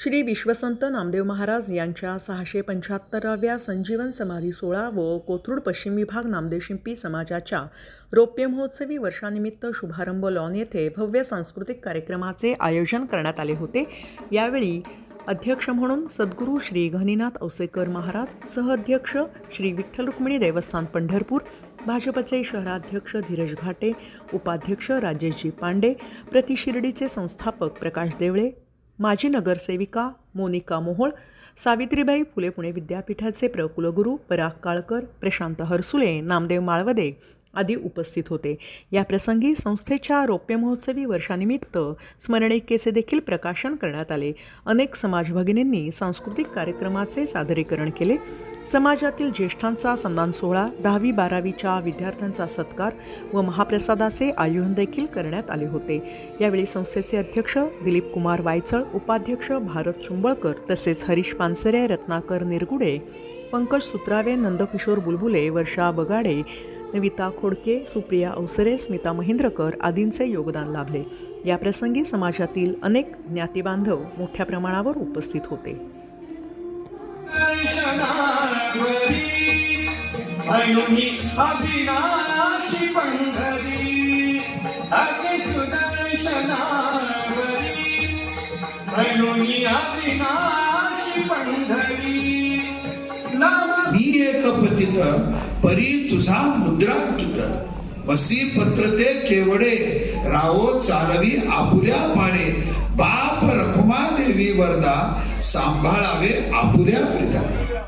श्री विश्वसंत नामदेव महाराज यांच्या सहाशे पंच्याहत्तराव्या संजीवन समाधी सोहळा व कोथरूड पश्चिम विभाग नामदेव शिंपी समाजाच्या रौप्य महोत्सवी वर्षानिमित्त शुभारंभ लॉन येथे भव्य सांस्कृतिक कार्यक्रमाचे आयोजन करण्यात आले होते. यावेळी अध्यक्ष म्हणून सद्गुरू श्री घनीनाथ औसेकर महाराज सहअध्यक्ष श्री विठ्ठल रुक्मिणी देवस्थान पंढरपूर भाजपचे शहराध्यक्ष धीरज घाटे उपाध्यक्ष राजेशजी पांडे प्रतिशिर्डीचे संस्थापक प्रकाश देवळे माजी नगरसेविका मोनिका मोहोळ सावित्रीबाई फुले पुणे विद्यापीठाचे प्रकुलगुरू पराग काळकर प्रशांत हरसुले नामदेव माळवदे आदी उपस्थित होते. या प्रसंगी संस्थेच्या रौप्य महोत्सवी वर्षानिमित्त स्मरणिकेचे देखील प्रकाशन करण्यात आले. अनेक समाजभगिनींनी सांस्कृतिक कार्यक्रमाचे सादरीकरण केले. समाजातील ज्येष्ठांचा सन्मान सोहळा दहावी बारावीच्या विद्यार्थ्यांचा सत्कार व महाप्रसादाचे आयोजन देखील करण्यात आले होते. यावेळी संस्थेचे अध्यक्ष दिलीप कुमार वायचळ उपाध्यक्ष भारत चुंबळकर तसेच हरीश पानसरे रत्नाकर निरगुडे पंकज सुत्रावे नंदकिशोर बुलबुले वर्षा बगाडे नविता खोडके सुप्रिया अवसरे स्मिता महेंद्रकर आदींचे योगदान लाभले. याप्रसंगी समाजातील अनेक ज्ञातीबांधव मोठ्या प्रमाणावर उपस्थित होते. दर्शनावरी ऐनुनी अविनाशी पंढरी असे सुदर्शनावरी ऐनुनी अविनाशी पंढरी. मी एक पतित परी तुझा मुद्रांकित. वसी पत्र ते केवडे रावो चालवी आपुल्या पाडे. बाप रखुमा देवी वरदा सांभाळावे आपुल्या प्रिता